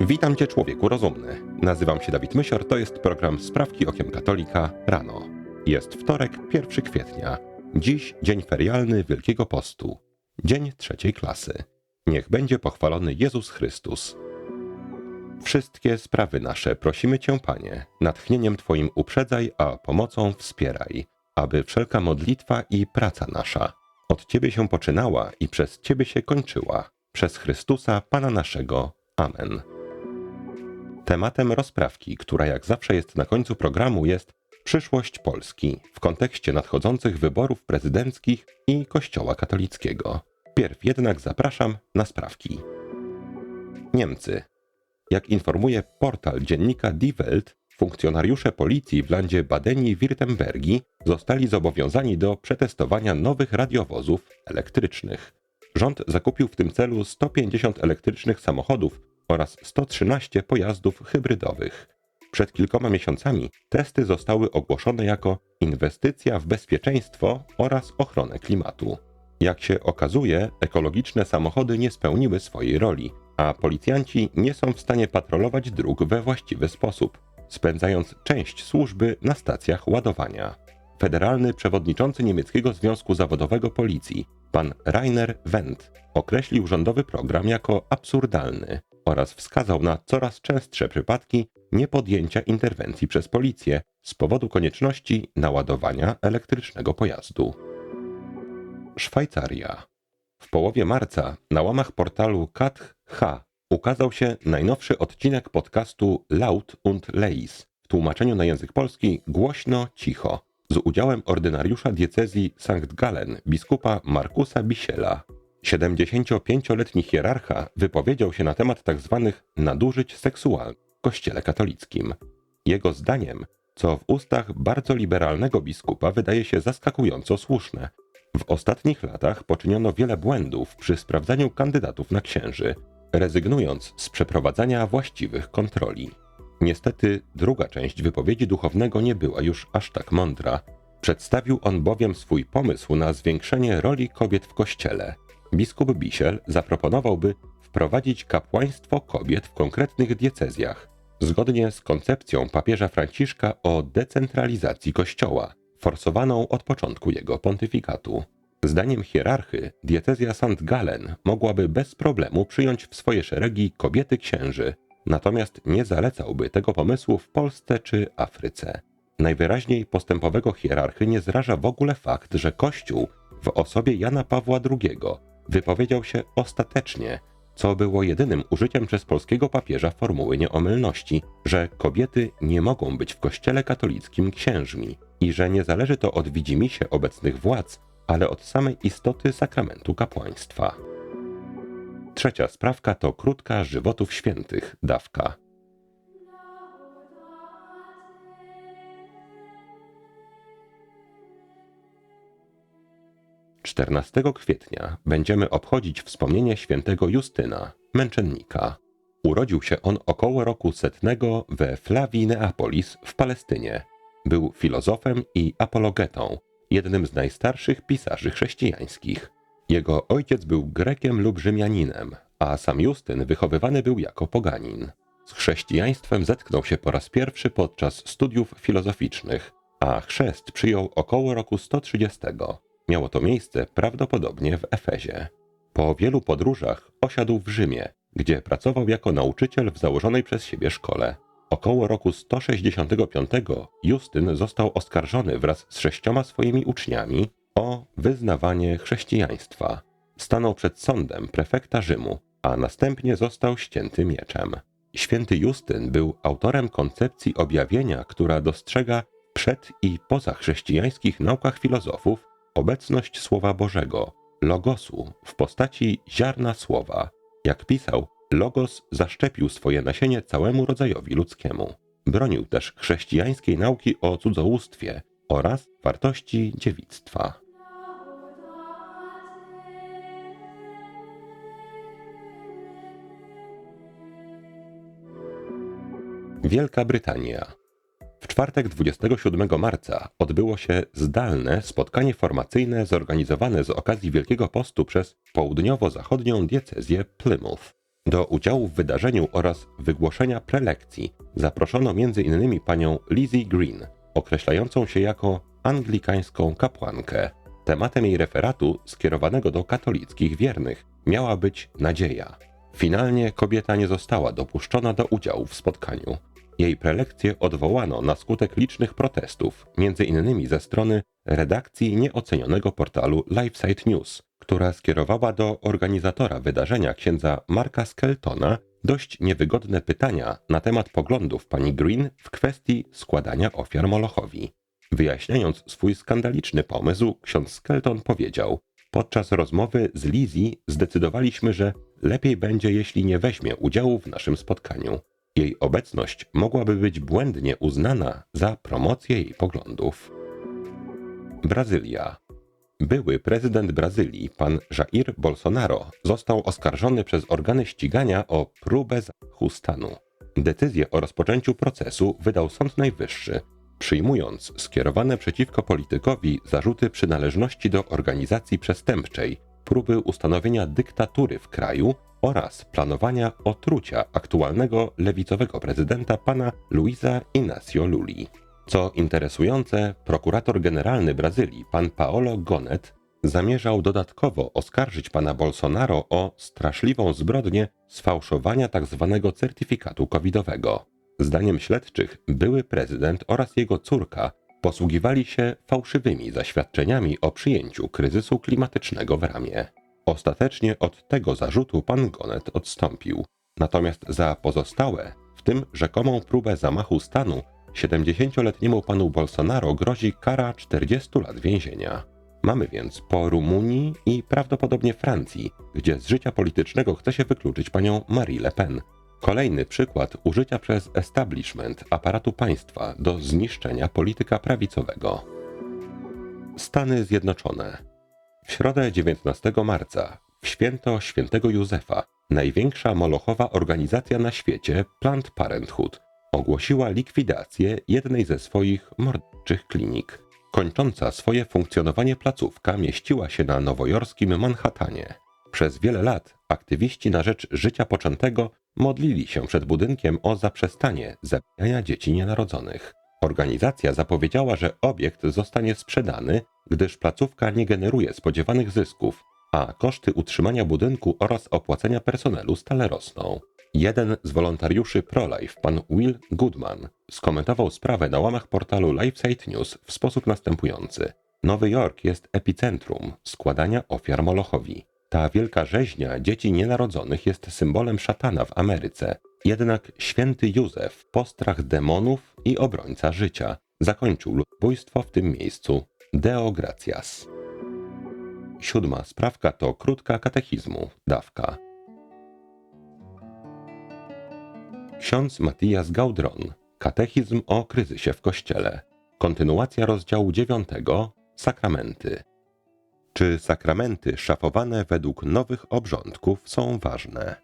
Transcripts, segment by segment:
Witam Cię, człowieku rozumny. Nazywam się Dawid Mysior, to jest program Sprawki Okiem Katolika rano. Jest wtorek, 1 kwietnia. Dziś dzień ferialny Wielkiego Postu. Dzień trzeciej klasy. Niech będzie pochwalony Jezus Chrystus. Wszystkie sprawy nasze prosimy Cię, Panie, natchnieniem Twoim uprzedzaj, a pomocą wspieraj, aby wszelka modlitwa i praca nasza od Ciebie się poczynała i przez Ciebie się kończyła. Przez Chrystusa, Pana naszego. Amen. Tematem rozprawki, która jak zawsze jest na końcu programu, jest przyszłość Polski w kontekście nadchodzących wyborów prezydenckich i Kościoła katolickiego. Pierw jednak zapraszam na sprawki. Niemcy. Jak informuje portal dziennika Die Welt, funkcjonariusze policji w landzie Badeni-Wirtembergi zostali zobowiązani do przetestowania nowych radiowozów elektrycznych. Rząd zakupił w tym celu 150 elektrycznych samochodów oraz 113 pojazdów hybrydowych. Przed kilkoma miesiącami testy zostały ogłoszone jako inwestycja w bezpieczeństwo oraz ochronę klimatu. Jak się okazuje, ekologiczne samochody nie spełniły swojej roli, a policjanci nie są w stanie patrolować dróg we właściwy sposób, spędzając część służby na stacjach ładowania. Federalny przewodniczący niemieckiego Związku Zawodowego Policji, pan Rainer Wendt, określił rządowy program jako absurdalny oraz wskazał na coraz częstsze przypadki niepodjęcia interwencji przez policję z powodu konieczności naładowania elektrycznego pojazdu. Szwajcaria. W połowie marca na łamach portalu Kath.h ukazał się najnowszy odcinek podcastu Laut und Leis w tłumaczeniu na język polski głośno, cicho, z udziałem ordynariusza diecezji Sankt Gallen, biskupa Markusa Bisiela. 75-letni hierarcha wypowiedział się na temat tzw. Tak nadużyć seksualnych w Kościele katolickim. Jego zdaniem, co w ustach bardzo liberalnego biskupa wydaje się zaskakująco słuszne, w ostatnich latach poczyniono wiele błędów przy sprawdzaniu kandydatów na księży, rezygnując z przeprowadzania właściwych kontroli. Niestety, druga część wypowiedzi duchownego nie była już aż tak mądra. Przedstawił on bowiem swój pomysł na zwiększenie roli kobiet w kościele. Biskup Bisiel zaproponowałby wprowadzić kapłaństwo kobiet w konkretnych diecezjach, zgodnie z koncepcją papieża Franciszka o decentralizacji kościoła, forsowaną od początku jego pontyfikatu. Zdaniem hierarchy, diecezja St. Gallen mogłaby bez problemu przyjąć w swoje szeregi kobiety księży, natomiast nie zalecałby tego pomysłu w Polsce czy Afryce. Najwyraźniej postępowego hierarchy nie zraża w ogóle fakt, że Kościół w osobie Jana Pawła II wypowiedział się ostatecznie, co było jedynym użyciem przez polskiego papieża formuły nieomylności, że kobiety nie mogą być w Kościele katolickim księżmi i że nie zależy to od widzimisię obecnych władz, ale od samej istoty sakramentu kapłaństwa. Trzecia sprawka to krótka żywotów świętych, dawka. 14 kwietnia będziemy obchodzić wspomnienie świętego Justyna, męczennika. Urodził się on około roku setnego we Flavii Neapolis w Palestynie. Był filozofem i apologetą, jednym z najstarszych pisarzy chrześcijańskich. Jego ojciec był Grekiem lub Rzymianinem, a sam Justyn wychowywany był jako poganin. Z chrześcijaństwem zetknął się po raz pierwszy podczas studiów filozoficznych, a chrzest przyjął około roku 130. Miało to miejsce prawdopodobnie w Efezie. Po wielu podróżach osiadł w Rzymie, gdzie pracował jako nauczyciel w założonej przez siebie szkole. Około roku 165 Justyn został oskarżony wraz z sześcioma swoimi uczniami o wyznawanie chrześcijaństwa. Stanął przed sądem prefekta Rzymu, a następnie został ścięty mieczem. Święty Justyn był autorem koncepcji objawienia, która dostrzega przed i poza chrześcijańskich naukach filozofów obecność Słowa Bożego, logosu w postaci ziarna słowa. Jak pisał, logos zaszczepił swoje nasienie całemu rodzajowi ludzkiemu. Bronił też chrześcijańskiej nauki o cudzołóstwie oraz wartości dziewictwa. Wielka Brytania czwartek 27 marca odbyło się zdalne spotkanie formacyjne zorganizowane z okazji Wielkiego Postu przez południowo-zachodnią diecezję Plymouth. Do udziału w wydarzeniu oraz wygłoszenia prelekcji zaproszono m.in. panią Lizzie Green, określającą się jako anglikańską kapłankę. Tematem jej referatu, skierowanego do katolickich wiernych, miała być nadzieja. Finalnie kobieta nie została dopuszczona do udziału w spotkaniu. Jej prelekcję odwołano na skutek licznych protestów, m.in. ze strony redakcji nieocenionego portalu LifeSite News, która skierowała do organizatora wydarzenia księdza Marka Skeltona dość niewygodne pytania na temat poglądów pani Green w kwestii składania ofiar Molochowi. Wyjaśniając swój skandaliczny pomysł, ksiądz Skelton powiedział: Podczas rozmowy z Lizzie zdecydowaliśmy, że lepiej będzie, jeśli nie weźmie udziału w naszym spotkaniu. Jej obecność mogłaby być błędnie uznana za promocję jej poglądów. Brazylia. Były prezydent Brazylii, pan Jair Bolsonaro, został oskarżony przez organy ścigania o próbę zamachu stanu. Decyzję o rozpoczęciu procesu wydał Sąd Najwyższy, przyjmując skierowane przeciwko politykowi zarzuty przynależności do organizacji przestępczej, próby ustanowienia dyktatury w kraju oraz planowania otrucia aktualnego lewicowego prezydenta pana Luisa Inacio Luli. Co interesujące, prokurator generalny Brazylii, pan Paolo Gonet, zamierzał dodatkowo oskarżyć pana Bolsonaro o straszliwą zbrodnię sfałszowania tzw. Tak certyfikatu covidowego. Zdaniem śledczych, były prezydent oraz jego córka posługiwali się fałszywymi zaświadczeniami o przyjęciu kryzysu klimatycznego w ramię. Ostatecznie od tego zarzutu pan Gonet odstąpił. Natomiast za pozostałe, w tym rzekomą próbę zamachu stanu, 70-letniemu panu Bolsonaro grozi kara 40 lat więzienia. Mamy więc po Rumunii i prawdopodobnie Francji, gdzie z życia politycznego chce się wykluczyć panią Marie Le Pen. Kolejny przykład użycia przez establishment aparatu państwa do zniszczenia polityka prawicowego. Stany Zjednoczone. W środę 19 marca, w święto świętego Józefa, największa molochowa organizacja na świecie, Planned Parenthood, ogłosiła likwidację jednej ze swoich mordczych klinik. Kończąca swoje funkcjonowanie placówka mieściła się na nowojorskim Manhattanie. Przez wiele lat aktywiści na rzecz życia poczętego modlili się przed budynkiem o zaprzestanie zabijania dzieci nienarodzonych. Organizacja zapowiedziała, że obiekt zostanie sprzedany, gdyż placówka nie generuje spodziewanych zysków, a koszty utrzymania budynku oraz opłacenia personelu stale rosną. Jeden z wolontariuszy ProLife, pan Will Goodman, skomentował sprawę na łamach portalu LifeSite News w sposób następujący. Nowy Jork jest epicentrum składania ofiar Molochowi. Ta wielka rzeźnia dzieci nienarodzonych jest symbolem szatana w Ameryce. Jednak święty Józef, postrach demonów i obrońca życia, zakończył ludobójstwo w tym miejscu. Deo gratias. Siódma sprawka to krótka katechizmu, dawka. Ksiądz Matthias Gaudron, katechizm o kryzysie w Kościele. Kontynuacja rozdziału dziewiątego, sakramenty. Czy sakramenty szafowane według nowych obrządków są ważne?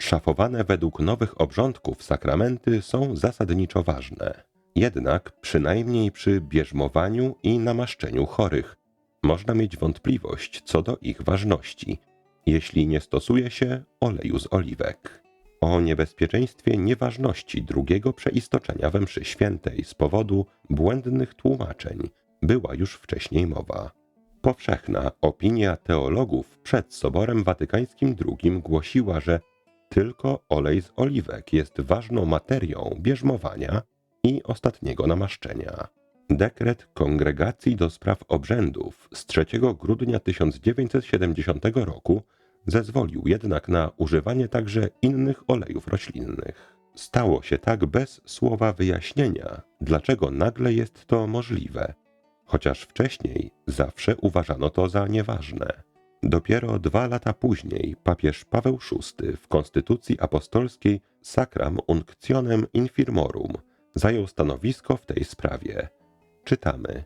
Szafowane według nowych obrządków sakramenty są zasadniczo ważne. Jednak przynajmniej przy bierzmowaniu i namaszczeniu chorych można mieć wątpliwość co do ich ważności, jeśli nie stosuje się oleju z oliwek. O niebezpieczeństwie nieważności drugiego przeistoczenia we mszy świętej z powodu błędnych tłumaczeń była już wcześniej mowa. Powszechna opinia teologów przed Soborem Watykańskim II głosiła, że tylko olej z oliwek jest ważną materią bierzmowania i ostatniego namaszczenia. Dekret Kongregacji do Spraw Obrzędów z 3 grudnia 1970 roku zezwolił jednak na używanie także innych olejów roślinnych. Stało się tak bez słowa wyjaśnienia, dlaczego nagle jest to możliwe chociaż wcześniej zawsze uważano to za nieważne. Dopiero dwa lata później papież Paweł VI w konstytucji apostolskiej Sacram Unctionem Infirmorum zajął stanowisko w tej sprawie. Czytamy: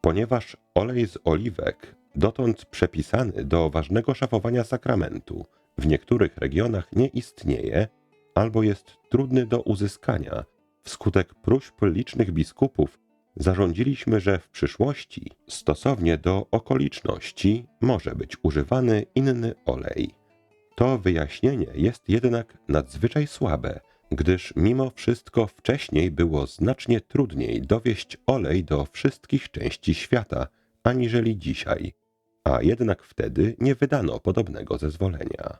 Ponieważ olej z oliwek, dotąd przepisany do ważnego szafowania sakramentu, w niektórych regionach nie istnieje albo jest trudny do uzyskania, wskutek próśb licznych biskupów zarządziliśmy, że w przyszłości, stosownie do okoliczności, może być używany inny olej. To wyjaśnienie jest jednak nadzwyczaj słabe, gdyż mimo wszystko wcześniej było znacznie trudniej dowieść olej do wszystkich części świata, aniżeli dzisiaj, a jednak wtedy nie wydano podobnego zezwolenia.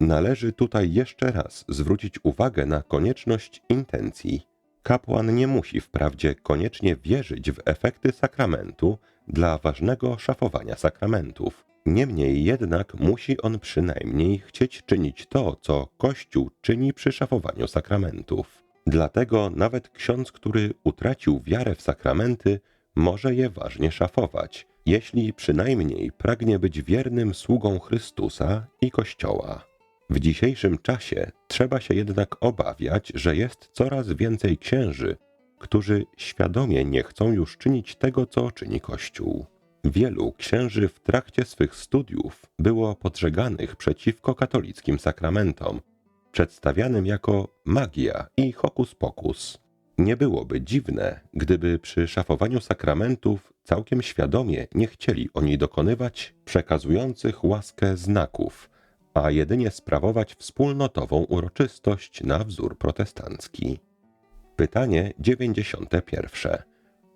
Należy tutaj jeszcze raz zwrócić uwagę na konieczność intencji. Kapłan nie musi wprawdzie koniecznie wierzyć w efekty sakramentu dla ważnego szafowania sakramentów. Niemniej jednak musi on przynajmniej chcieć czynić to, co Kościół czyni przy szafowaniu sakramentów. Dlatego nawet ksiądz, który utracił wiarę w sakramenty, może je ważnie szafować, jeśli przynajmniej pragnie być wiernym sługą Chrystusa i Kościoła. W dzisiejszym czasie trzeba się jednak obawiać, że jest coraz więcej księży, którzy świadomie nie chcą już czynić tego, co czyni Kościół. Wielu księży w trakcie swych studiów było podżeganych przeciwko katolickim sakramentom, przedstawianym jako magia i hokus pokus. Nie byłoby dziwne, gdyby przy szafowaniu sakramentów całkiem świadomie nie chcieli oni dokonywać przekazujących łaskę znaków, a jedynie sprawować wspólnotową uroczystość na wzór protestancki. Pytanie 91.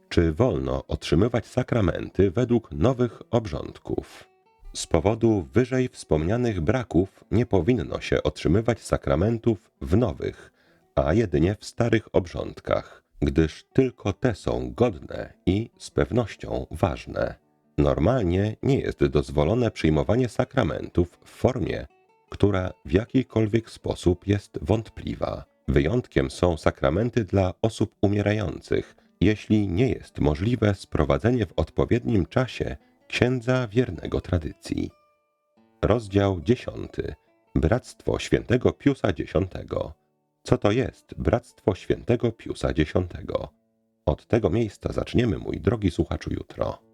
Czy wolno otrzymywać sakramenty według nowych obrządków? Z powodu wyżej wspomnianych braków nie powinno się otrzymywać sakramentów w nowych, a jedynie w starych obrządkach, gdyż tylko te są godne i z pewnością ważne. Normalnie nie jest dozwolone przyjmowanie sakramentów w formie, która w jakikolwiek sposób jest wątpliwa. Wyjątkiem są sakramenty dla osób umierających, jeśli nie jest możliwe sprowadzenie w odpowiednim czasie księdza wiernego tradycji. Rozdział 10. Bractwo świętego Piusa X. Co to jest Bractwo świętego Piusa X? Od tego miejsca zaczniemy, mój drogi słuchaczu, jutro.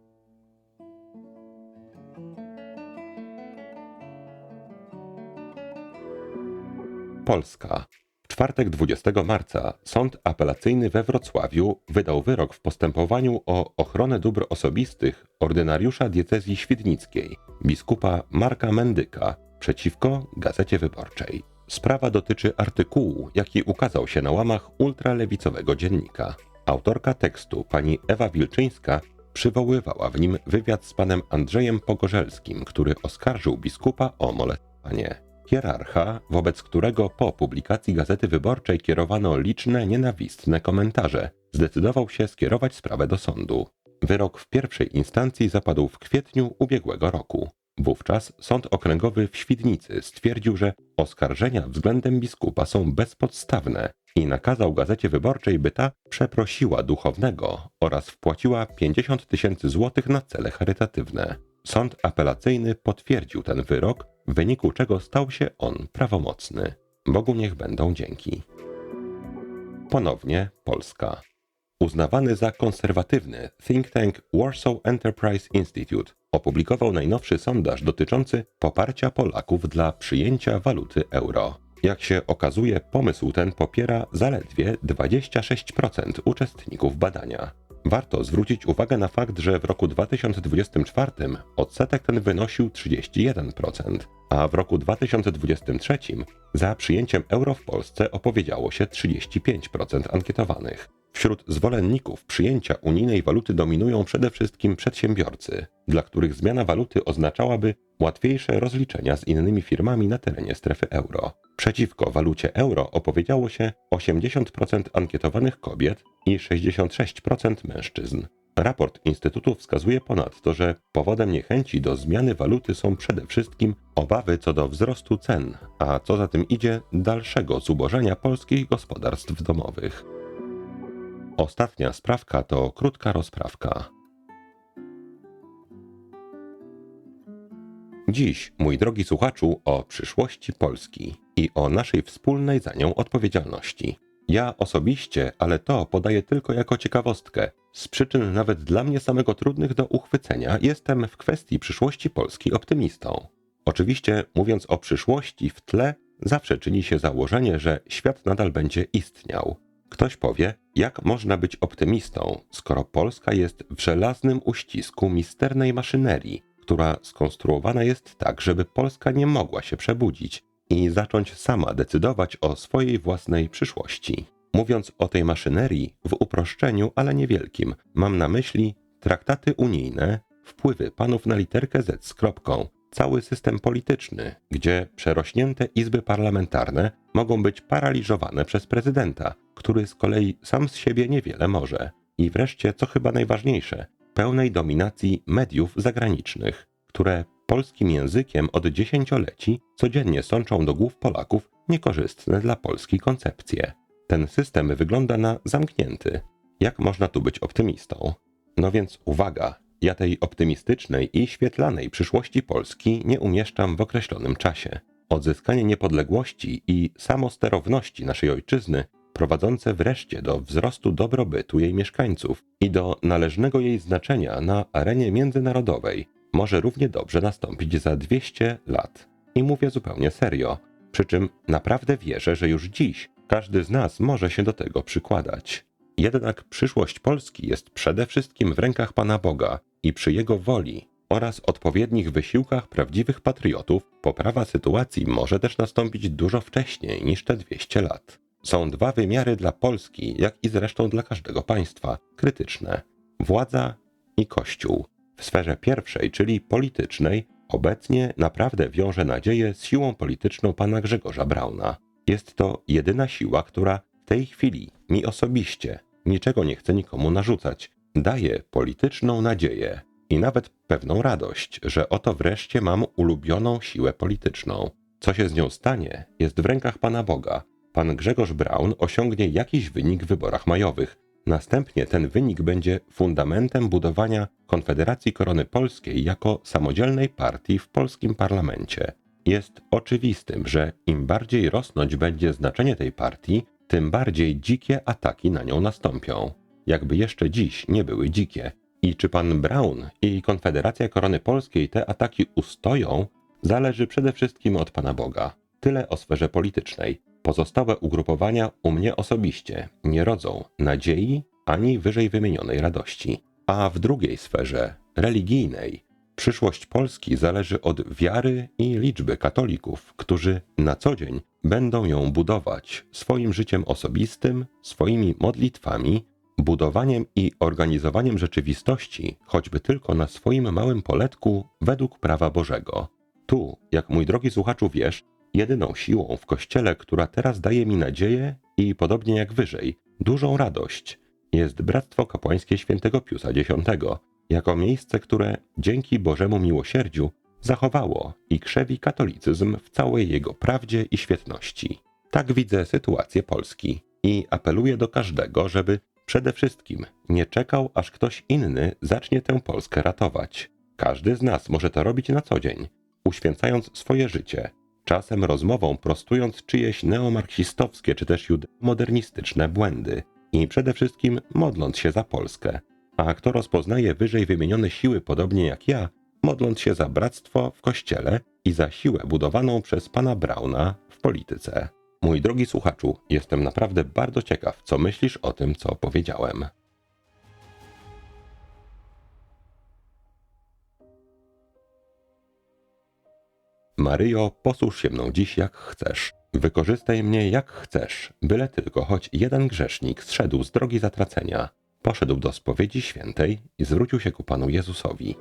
Polska. W czwartek 20 marca Sąd Apelacyjny we Wrocławiu wydał wyrok w postępowaniu o ochronę dóbr osobistych ordynariusza diecezji świdnickiej, biskupa Marka Mendyka, przeciwko Gazecie Wyborczej. Sprawa dotyczy artykułu, jaki ukazał się na łamach ultralewicowego dziennika. Autorka tekstu, pani Ewa Wilczyńska, przywoływała w nim wywiad z panem Andrzejem Pogorzelskim, który oskarżył biskupa o molestowanie hierarcha, wobec którego po publikacji Gazety Wyborczej kierowano liczne nienawistne komentarze, zdecydował się skierować sprawę do sądu. Wyrok w pierwszej instancji zapadł w kwietniu ubiegłego roku. Wówczas Sąd Okręgowy w Świdnicy stwierdził, że oskarżenia względem biskupa są bezpodstawne i nakazał Gazecie Wyborczej, by ta przeprosiła duchownego oraz wpłaciła 50 tysięcy złotych na cele charytatywne. Sąd apelacyjny potwierdził ten wyrok, w wyniku czego stał się on prawomocny. Bogu niech będą dzięki. Ponownie Polska. Uznawany za konserwatywny think tank Warsaw Enterprise Institute opublikował najnowszy sondaż dotyczący poparcia Polaków dla przyjęcia waluty euro. Jak się okazuje, pomysł ten popiera zaledwie 26% uczestników badania. Warto zwrócić uwagę na fakt, że w roku 2024 odsetek ten wynosił 31%, a w roku 2023 za przyjęciem euro w Polsce opowiedziało się 35% ankietowanych. Wśród zwolenników przyjęcia unijnej waluty dominują przede wszystkim przedsiębiorcy, dla których zmiana waluty oznaczałaby łatwiejsze rozliczenia z innymi firmami na terenie strefy euro. Przeciwko walucie euro opowiedziało się 80% ankietowanych kobiet i 66% mężczyzn. Raport Instytutu wskazuje ponadto, że powodem niechęci do zmiany waluty są przede wszystkim obawy co do wzrostu cen, a co za tym idzie dalszego zubożenia polskich gospodarstw domowych. Ostatnia sprawka to krótka rozprawka. Dziś, mój drogi słuchaczu, o przyszłości Polski i o naszej wspólnej za nią odpowiedzialności. Ja osobiście, ale to podaję tylko jako ciekawostkę. Z przyczyn nawet dla mnie samego trudnych do uchwycenia, jestem w kwestii przyszłości Polski optymistą. Oczywiście, mówiąc o przyszłości w tle, zawsze czyni się założenie, że świat nadal będzie istniał. Ktoś powie, jak można być optymistą, skoro Polska jest w żelaznym uścisku misternej maszynerii, która skonstruowana jest tak, żeby Polska nie mogła się przebudzić i zacząć sama decydować o swojej własnej przyszłości. Mówiąc o tej maszynerii w uproszczeniu, ale niewielkim, mam na myśli traktaty unijne, wpływy panów na literkę Z z kropką, cały system polityczny, gdzie przerośnięte izby parlamentarne mogą być paraliżowane przez prezydenta, który z kolei sam z siebie niewiele może. I wreszcie, co chyba najważniejsze, pełnej dominacji mediów zagranicznych, które polskim językiem od dziesięcioleci codziennie sączą do głów Polaków niekorzystne dla Polski koncepcje. Ten system wygląda na zamknięty. Jak można tu być optymistą? No więc uwaga, ja tej optymistycznej i świetlanej przyszłości Polski nie umieszczam w określonym czasie. Odzyskanie niepodległości i samosterowności naszej ojczyzny, prowadzące wreszcie do wzrostu dobrobytu jej mieszkańców i do należnego jej znaczenia na arenie międzynarodowej, może równie dobrze nastąpić za 200 lat. I mówię zupełnie serio. Przy czym naprawdę wierzę, że już dziś każdy z nas może się do tego przykładać. Jednak przyszłość Polski jest przede wszystkim w rękach Pana Boga i przy Jego woli oraz odpowiednich wysiłkach prawdziwych patriotów poprawa sytuacji może też nastąpić dużo wcześniej niż te 200 lat. Są dwa wymiary dla Polski, jak i zresztą dla każdego państwa, krytyczne: władza i Kościół. W sferze pierwszej, czyli politycznej, obecnie naprawdę wiąże nadzieję z siłą polityczną pana Grzegorza Brauna. Jest to jedyna siła, która w tej chwili mi osobiście niczego nie chce nikomu narzucać. Daje polityczną nadzieję i nawet pewną radość, że oto wreszcie mam ulubioną siłę polityczną. Co się z nią stanie, jest w rękach Pana Boga. Pan Grzegorz Braun osiągnie jakiś wynik w wyborach majowych. Następnie ten wynik będzie fundamentem budowania Konfederacji Korony Polskiej jako samodzielnej partii w polskim parlamencie. Jest oczywistym, że im bardziej rosnąć będzie znaczenie tej partii, tym bardziej dzikie ataki na nią nastąpią. Jakby jeszcze dziś nie były dzikie. I czy pan Brown i Konfederacja Korony Polskiej te ataki ustoją, zależy przede wszystkim od Pana Boga. Tyle o sferze politycznej. Pozostałe ugrupowania u mnie osobiście nie rodzą nadziei ani wyżej wymienionej radości. A w drugiej sferze, religijnej, przyszłość Polski zależy od wiary i liczby katolików, którzy na co dzień będą ją budować swoim życiem osobistym, swoimi modlitwami, budowaniem i organizowaniem rzeczywistości, choćby tylko na swoim małym poletku według prawa Bożego. Tu, jak mój drogi słuchaczu wiesz, jedyną siłą w Kościele, która teraz daje mi nadzieję i podobnie jak wyżej, dużą radość, jest Bractwo Kapłańskie Świętego Piusa X, jako miejsce, które dzięki Bożemu miłosierdziu zachowało i krzewi katolicyzm w całej jego prawdzie i świetności. Tak widzę sytuację Polski i apeluję do każdego, żeby przede wszystkim nie czekał, aż ktoś inny zacznie tę Polskę ratować. Każdy z nas może to robić na co dzień, uświęcając swoje życie, czasem rozmową prostując czyjeś neomarksistowskie czy też modernistyczne błędy i przede wszystkim modląc się za Polskę. A kto rozpoznaje wyżej wymienione siły podobnie jak ja, modląc się za bractwo w kościele i za siłę budowaną przez pana Brauna w polityce. Mój drogi słuchaczu, jestem naprawdę bardzo ciekaw, co myślisz o tym, co powiedziałem. Maryjo, posłuż się mną dziś jak chcesz. Wykorzystaj mnie jak chcesz, byle tylko choć jeden grzesznik zszedł z drogi zatracenia, poszedł do spowiedzi świętej i zwrócił się ku Panu Jezusowi.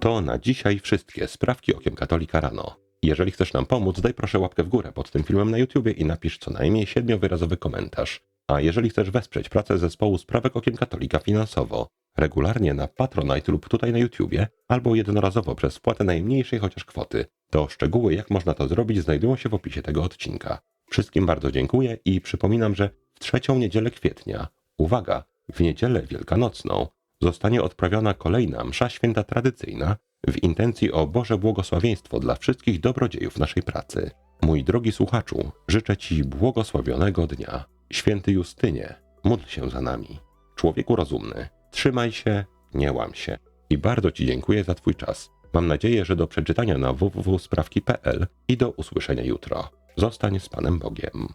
To na dzisiaj wszystkie sprawki okiem katolika rano. Jeżeli chcesz nam pomóc, daj proszę łapkę w górę pod tym filmem na YouTubie i napisz co najmniej siedmiowyrazowy komentarz. A jeżeli chcesz wesprzeć pracę zespołu Sprawek Okiem Katolika finansowo, regularnie na Patronite lub tutaj na YouTubie, albo jednorazowo przez wpłatę najmniejszej chociaż kwoty, to szczegóły jak można to zrobić znajdują się w opisie tego odcinka. Wszystkim bardzo dziękuję i przypominam, że w trzecią niedzielę kwietnia, uwaga, w niedzielę wielkanocną, zostanie odprawiona kolejna msza święta tradycyjna w intencji o Boże błogosławieństwo dla wszystkich dobrodziejów naszej pracy. Mój drogi słuchaczu, życzę Ci błogosławionego dnia. Święty Justynie, módl się za nami. Człowieku rozumny, trzymaj się, nie łam się. I bardzo Ci dziękuję za Twój czas. Mam nadzieję, że do przeczytania na www.sprawki.pl i do usłyszenia jutro. Zostań z Panem Bogiem.